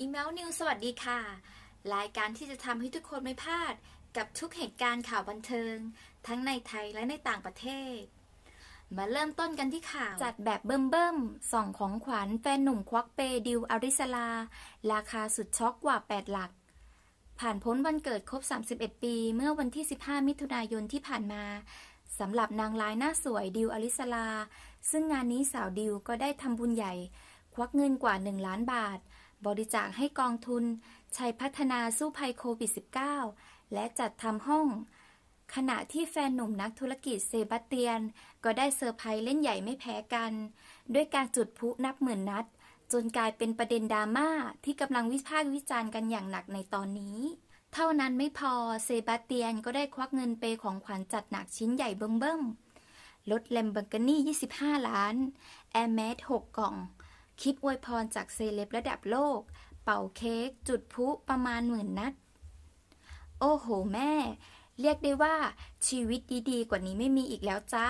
อีเมลนิวสวัสดีค่ะ รายการที่จะทำให้ทุกคนไม่พลาด กับทุกเหตุการณ์ข่าวบันเทิง ทั้งในไทยและในต่างประเทศ มาเริ่มต้นกันที่ข่าว จัดแบบเบิ่มเบิ่มๆส่องของขวัญแฟนหนุ่มควักเปย์ดิวอาริสลา ราคาสุดช็อกกว่า 8 หลัก ผ่านพ้นวันเกิดครบ 31 ปี เมื่อวันที่ 15 มิถุนายนที่ผ่านมาสำหรับนางร้ายหน้าสวยดิวอลิสลา ซึ่งงานนี้สาวดิวก็ได้ทำบุญใหญ่ ควักเงินกว่า 1 ล้านบาท บริจาคให้กองทุน ชัยพัฒนาสู้ภัยโควิด -19 และจัดทำห้อง ขณะที่แฟนหนุ่มนักธุรกิจเซบาสเตียน ก็ได้เซอร์ไพรส์เล่นใหญ่ไม่แพ้กัน ด้วยการจุดพลุนับหมื่นนัด จนกลายเป็นประเด็นดราม่าที่กำลังวิพากษ์วิจารณ์กันอย่างหนักในตอนนี้ เท่านั้นไม่พอเซบาสเตียนก็ได้ควักเงินเปย์ของขวัญจัดหนักชิ้นใหญ่เบิ่มๆรถแลมเบอร์กานี่ 25 ล้าน แอร์แมส6กล่อง คิดอวยพรจากเซเลบระดับโลก เป่าเค้กจุดพลุประมาณหมื่นนัด โอ้โหแม่ เรียกได้ว่าชีวิตดีๆ กว่านี้ไม่มีอีกแล้วจ้า